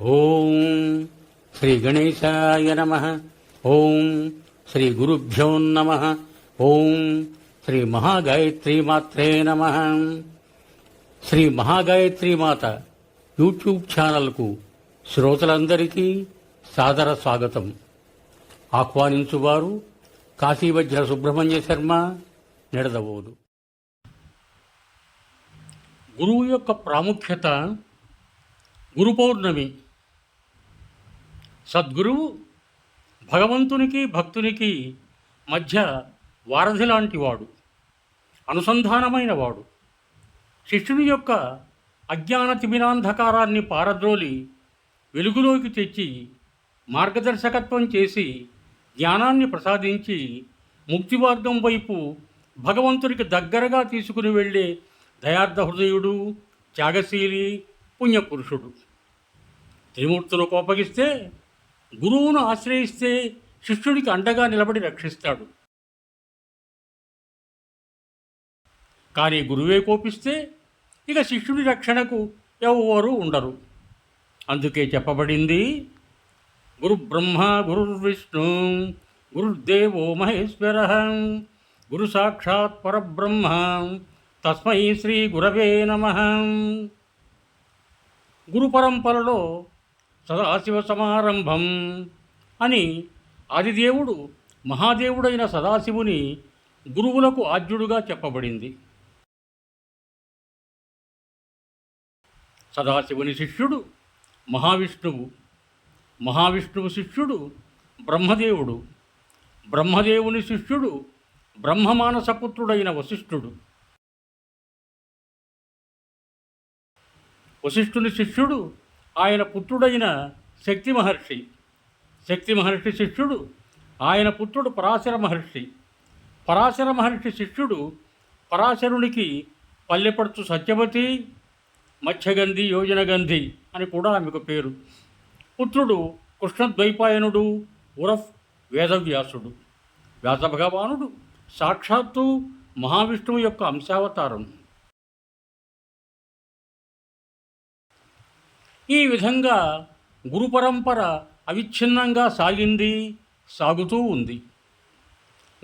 ఓం శ్రీ గణేశాయ నమ. ఓం శ్రీ గురుభ్యో నమ. ఓం శ్రీ మహాగాయత్రి మాత్రే నమ. శ్రీ మహాగాయత్రి మాత యూట్యూబ్ ఛానల్కు శ్రోతలందరికీ సాదర స్వాగతం. ఆహ్వానించువారు కాశీవజ్ర సుబ్రహ్మణ్య శర్మ నిడదవోదు. గురువు యొక్క ప్రాముఖ్యత గురు పౌర్ణమి సద్గురువు భగవంతునికి భక్తునికి మధ్య వారధి లాంటి వాడు అనుసంధానమైన వాడు. శిష్యుని యొక్క అజ్ఞాన తిమిరాంధకారాన్ని పారద్రోలి వెలుగులోకి తెచ్చి మార్గదర్శకత్వం చేసి జ్ఞానాన్ని ప్రసాదించి ముక్తి మార్గం వైపు భగవంతునికి దగ్గరగా తీసుకుని వెళ్ళే దయార్థ హృదయుడు త్యాగశీలి పుణ్యపురుషుడు. త్రిమూర్తులకు అప్పగిస్తే గురువును ఆశ్రయిస్తే శిష్యుడికి అండగా నిలబడి రక్షిస్తాడు. కానీ గురువే కోపిస్తే ఇక శిష్యుడి రక్షణకు ఎవరు ఉండరు. అందుకే చెప్పబడింది గురు బ్రహ్మ గురుర్విష్ణు గురుర్దేవో మహేశ్వర గురు సాక్షాత్ పరబ్రహ్మ తస్మై శ్రీ గురవే నమ. గురు పరంపరలో సదాశివ సమారంభం అని ఆదిదేవుడు మహాదేవుడైన సదాశివుని గురువులకు ఆద్యుడుగా చెప్పబడింది. సదాశివుని శిష్యుడు మహావిష్ణువు మహావిష్ణువు శిష్యుడు బ్రహ్మదేవుడు బ్రహ్మదేవుని శిష్యుడు బ్రహ్మమానసపుత్రుడైన వశిష్ఠుడు. వశిష్ఠుని శిష్యుడు ఆయన పుత్రుడైన శక్తి మహర్షి. శక్తి మహర్షి శిష్యుడు ఆయన పుత్రుడు పరాశర మహర్షి. పరాశర మహర్షి శిష్యుడు పరాశరునికి పల్లెపడుచు సత్యవతి మత్స్యగంధి యోజనగంధి అని కూడా ఆమెకు పేరు. పుత్రుడు కృష్ణద్వైపాయనుడు ఉరఫ్ వేదవ్యాసుడు. వ్యాసభగవానుడు సాక్షాత్తు మహావిష్ణువు యొక్క అంశావతారం. ఈ విధంగా గురు పరంపర అవిచ్ఛిన్నంగా సాగింది సాగుతూ ఉంది.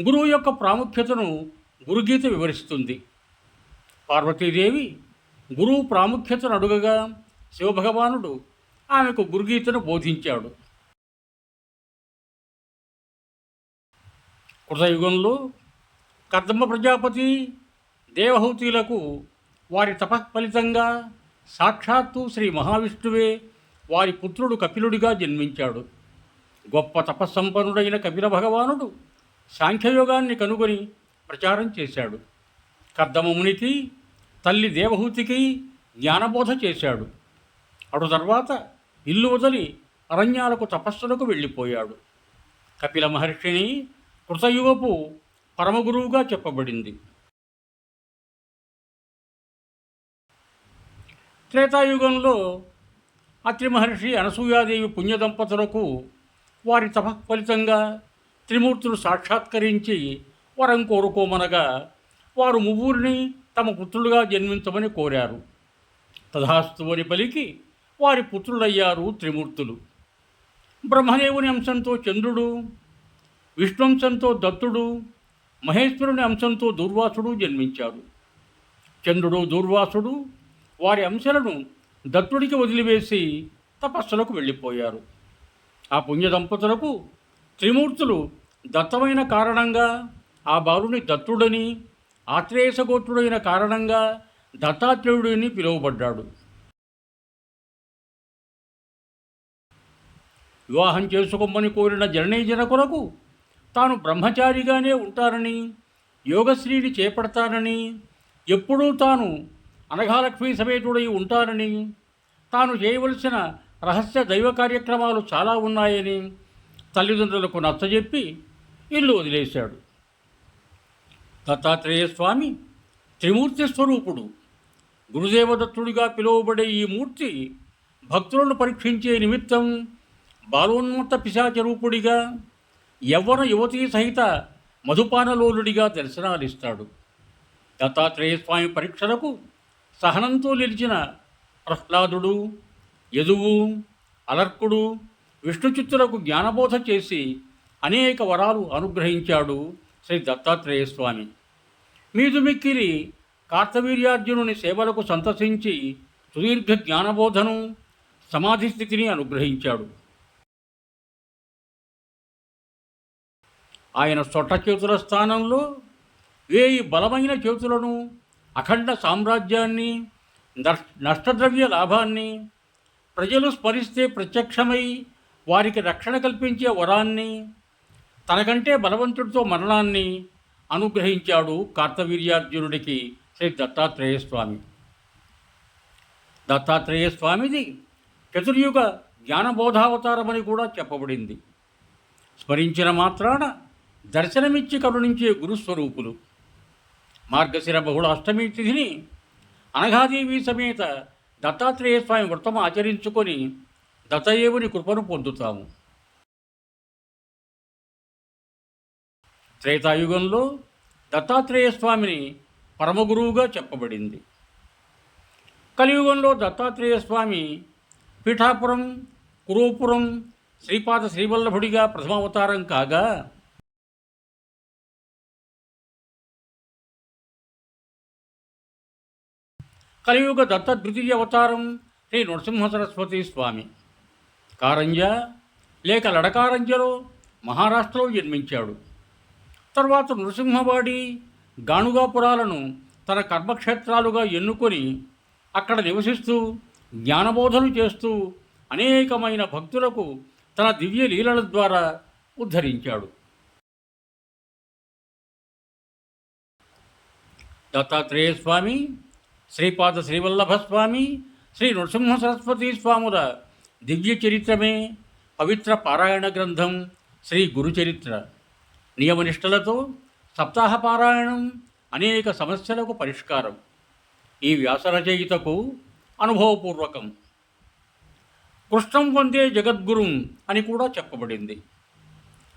గురువు యొక్క ప్రాముఖ్యతను గురుగీత వివరిస్తుంది. పార్వతీదేవి గురువు ప్రాముఖ్యతను అడుగగా శివభగవానుడు ఆమెకు గురుగీతను బోధించాడు. కృతయుగంలో కర్దమ్మ ప్రజాపతి దేవహూతిలకు వారి తపఃఫలితంగా సాక్షాత్తు శ్రీ మహావిష్ణువే వారి పుత్రుడు కపిలుడిగా జన్మించాడు. గొప్ప తపస్సంపన్నుడైన కపిల భగవానుడు సాంఖ్యయోగాన్ని కనుగొని ప్రచారం చేశాడు. కర్దమమునికి తల్లి దేవహూతికి జ్ఞానబోధ చేశాడు. అటు తర్వాత ఇల్లు వదిలి అరణ్యాలకు తపస్సులకు వెళ్ళిపోయాడు. కపిల మహర్షిని కృతయుగపు పరమగురువుగా చెప్పబడింది. త్రేతాయుగంలో అత్రి మహర్షి అనసూయాదేవి పుణ్యదంపతులకు వారి తప ఫలితంగా త్రిమూర్తులు సాక్షాత్కరించి వరం కోరుకోమనగా వారు ముగ్గురిని తమ పుత్రులుగా జన్మించమని కోరారు. తథాస్తు అని పలికి వారి పుత్రులయ్యారు త్రిమూర్తులు. బ్రహ్మదేవుని అంశంతో చంద్రుడు విష్ణుంశంతో దత్తుడు మహేశ్వరుని అంశంతో దుర్వాసుడు జన్మించాడు. చంద్రుడు దూర్వాసుడు వారి అంశాలను దత్తుడికి వదిలివేసి తపస్సులకు వెళ్ళిపోయారు. ఆ పుణ్య దంపతులకు త్రిమూర్తులు దత్తమైన కారణంగా ఆ బాలుని దత్తుడని ఆత్రేయసగోత్రుడైన కారణంగా దత్తాత్రేయుడిని పిలువబడ్డాడు. వివాహం చేసుకోమని కోరిన జననీజన కొరకు తాను బ్రహ్మచారిగానే ఉంటానని యోగశ్రీని చేపడతానని ఎప్పుడూ తాను అనఘాలక్ష్మీ సమేతుడై ఉంటానని తాను చేయవలసిన రహస్య దైవ కార్యక్రమాలు చాలా ఉన్నాయని తల్లిదండ్రులకు నచ్చజెప్పి ఇల్లు వదిలేశాడు. దత్తాత్రేయ స్వామి త్రిమూర్తి స్వరూపుడు గురుదేవదత్తుడిగా పిలువబడే ఈ మూర్తి భక్తులను పరీక్షించే నిమిత్తం బాలోన్మత్త పిశాచ రూపుడిగా యవ్వన యువతీ సహిత మధుపానలోలుడిగా దర్శనాలిస్తాడు దత్తాత్రేయ స్వామి పరీక్షలకు సహనంతో నిలిచిన ప్రహ్లాదుడు యదువు అలర్కుడు విష్ణుచిత్తులకు జ్ఞానబోధ చేసి అనేక వరాలు అనుగ్రహించాడు శ్రీ దత్తాత్రేయ స్వామి. కార్తవీర్యార్జునుని సేవలకు సంతసించి సుదీర్ఘ జ్ఞానబోధను సమాధి స్థితిని అనుగ్రహించాడు. ఆయన సొట్ట చేతుల స్థానంలో వేయి బలమైన చేతులను అఖండ సామ్రాజ్యాన్ని నష్టద్రవ్య లాభాన్ని ప్రజలు స్మరిస్తే ప్రత్యక్షమై వారికి రక్షణ కల్పించే వరాన్ని తనకంటే బలవంతుడితో మరణాన్ని అనుగ్రహించాడు కార్తవీర్యార్జునుడికి శ్రీ దత్తాత్రేయ స్వామి. దత్తాత్రేయ స్వామిది చతుర్యుగ జ్ఞానబోధావతారమని కూడా చెప్పబడింది. స్మరించిన మాత్రాన దర్శనమిచ్చి కరుణించే గురుస్వరూపులు. మార్గశిర బహుళ అష్టమి తిథిని అనఘాదేవి సమేత దత్తాత్రేయ స్వామి వ్రతం ఆచరించుకొని దత్తయేవుని కృపను పొందుతాము. త్రేతాయుగంలో దత్తాత్రేయ స్వామిని పరమగురువుగా చెప్పబడింది. కలియుగంలో దత్తాత్రేయ స్వామి పీఠాపురం కురూపురం శ్రీపాద శ్రీవల్లభుడిగా ప్రథమావతారం కాగా కలియుగ దత్త ద్వితీయ అవతారం శ్రీ నృసింహ సరస్వతి స్వామి. కారంజ లేక లడకారంజలో మహారాష్ట్రలో జన్మించాడు. తర్వాత నృసింహవాడి గాణుగాపురాలను తన కర్మక్షేత్రాలుగా ఎన్నుకొని అక్కడ నివసిస్తూ జ్ఞానబోధలు చేస్తూ అనేకమైన భక్తులకు తన దివ్య లీలల ద్వారా ఉద్ధరించాడు. దత్తాత్రేయ స్వామి శ్రీపాద శ్రీవల్లభ స్వామి శ్రీ నృసింహ సరస్వతి స్వాముల దివ్య చరిత్రమే పవిత్ర పారాయణ గ్రంథం శ్రీ గురుచరిత్ర నియమనిష్టలతో సప్తాహ పారాయణం అనేక సమస్యలకు పరిష్కారం. ఈ వ్యాసరచయితకు అనుభవపూర్వకం. కృష్ణం వందే జగద్గురుం అని కూడా చెప్పబడింది.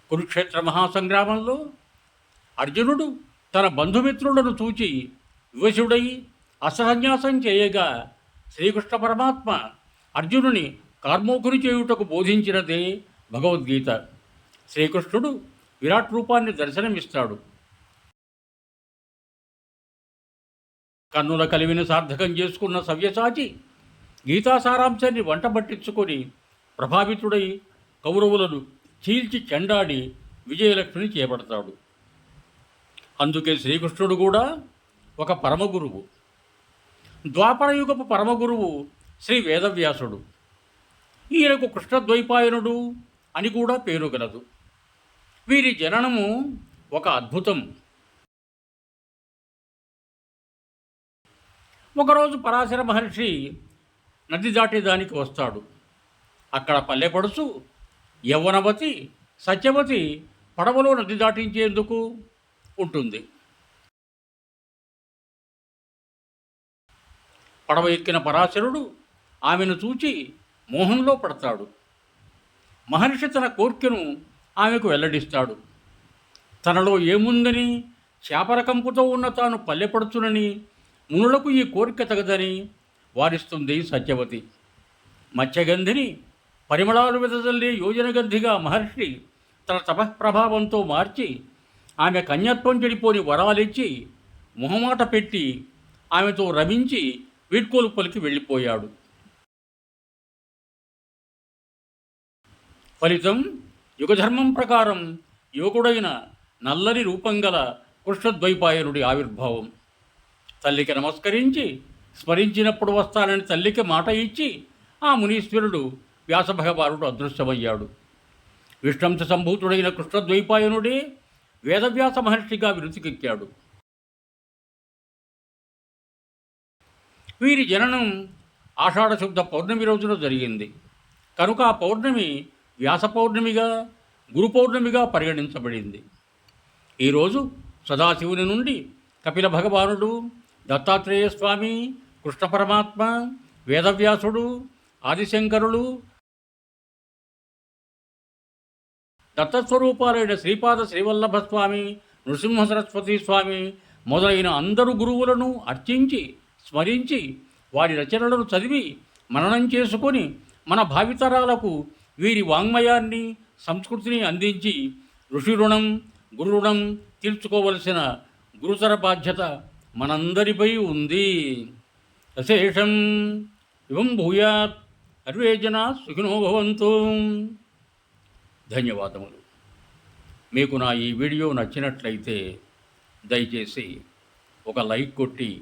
కురుక్షేత్ర మహాసంగ్రామంలో అర్జునుడు తన బంధుమిత్రులను చూచి వివశుడై అసహన్యాసం చేయగా శ్రీకృష్ణ పరమాత్మ అర్జునుని కార్మోకుని చేయుటకు బోధించినదే భగవద్గీత. శ్రీకృష్ణుడు విరాట్ రూపాన్ని దర్శనమిస్తాడు. కన్నుల కలివిని సార్థకం చేసుకున్న సవ్యసాచి గీతా సారాంశాన్ని వంట పట్టించుకొని ప్రభావితుడై కౌరవులను చీల్చి చెండాడి విజయలక్ష్మిని చేపడతాడు. అందుకే శ్రీకృష్ణుడు కూడా ఒక పరమగురువు. ద్వాపరయుగపు పరమగురువు శ్రీ వేదవ్యాసుడు. ఈయనకు కృష్ణద్వైపాయనుడు అని కూడా పేరు గలదు. వీరి జననము ఒక అద్భుతం. ఒకరోజు పరాశర మహర్షి నది దాటేదానికి వస్తాడు. అక్కడ పల్లెపడుచు యవ్వనవతి సత్యవతి పడవలో నది దాటించేందుకు ఉంటుంది. పడవ ఎక్కిన పరాశరుడు ఆమెను చూచి మోహంలో పడతాడు. మహర్షి తన కోర్కెను ఆమెకు వెల్లడిస్తాడు. తనలో ఏముందని శాపరకంపుతో ఉన్న తాను పల్లెపడుచునని మునులకు ఈ కోరిక తగదని వారిస్తుంది సత్యవతి. మత్స్యగంధిని పరిమళాలు వెదజల్లే యోజనగంధిగా మహర్షి తన తపఃప్రభావంతో మార్చి ఆమె కన్యత్వం చెడిపోని వరాలిచ్చి మొహమాట పెట్టి ఆమెతో రమించి వీడ్కోలు పలికి వెళ్ళిపోయాడు. ఫలితం యుగధర్మం ప్రకారం యువకుడైన నల్లని రూపంగల కృష్ణద్వైపాయనుడి ఆవిర్భావం. తల్లికి నమస్కరించి స్మరించినప్పుడు వస్తానని తల్లికి మాట ఇచ్చి ఆ మునీశ్వరుడు వ్యాసభగవానుడు అదృశ్యమయ్యాడు. విష్ణంశ సంభూతుడైన కృష్ణద్వైపాయనుడే వేదవ్యాస మహర్షిగా విరుతికెక్కాడు వీరి జననం ఆషాఢశుద్ధ పౌర్ణమి రోజున జరిగింది. కనుక ఆ పౌర్ణమి వ్యాస పౌర్ణమిగా గురు పౌర్ణమిగా పరిగణించబడింది. ఈరోజు సదాశివుని నుండి కపిల భగవానుడు దత్తాత్రేయ స్వామి కృష్ణ పరమాత్మ వేదవ్యాసుడు ఆదిశంకరులు దత్తస్వరూపాలైన శ్రీపాద శ్రీవల్లభ స్వామి నృసింహ సరస్వతి స్వామి మొదలైన అందరు గురువులను అర్చించి స్మరించి వారి రచనలను చదివి మననం చేసుకొని మన భావితరాలకు వీరి వాంగ్మయాన్ని సంస్కృతిని అందించి ఋషి రుణం గురు రుణం తీర్చుకోవలసిన గురుతర బాధ్యత మనందరిపై ఉంది. అశేషం. ఇవం భూయాత్. సర్వే జనా సుఖినో భవంతు. ధన్యవాదములు. మీకు నా ఈ వీడియో నచ్చినట్లయితే దయచేసి ఒక లైక్ కొట్టి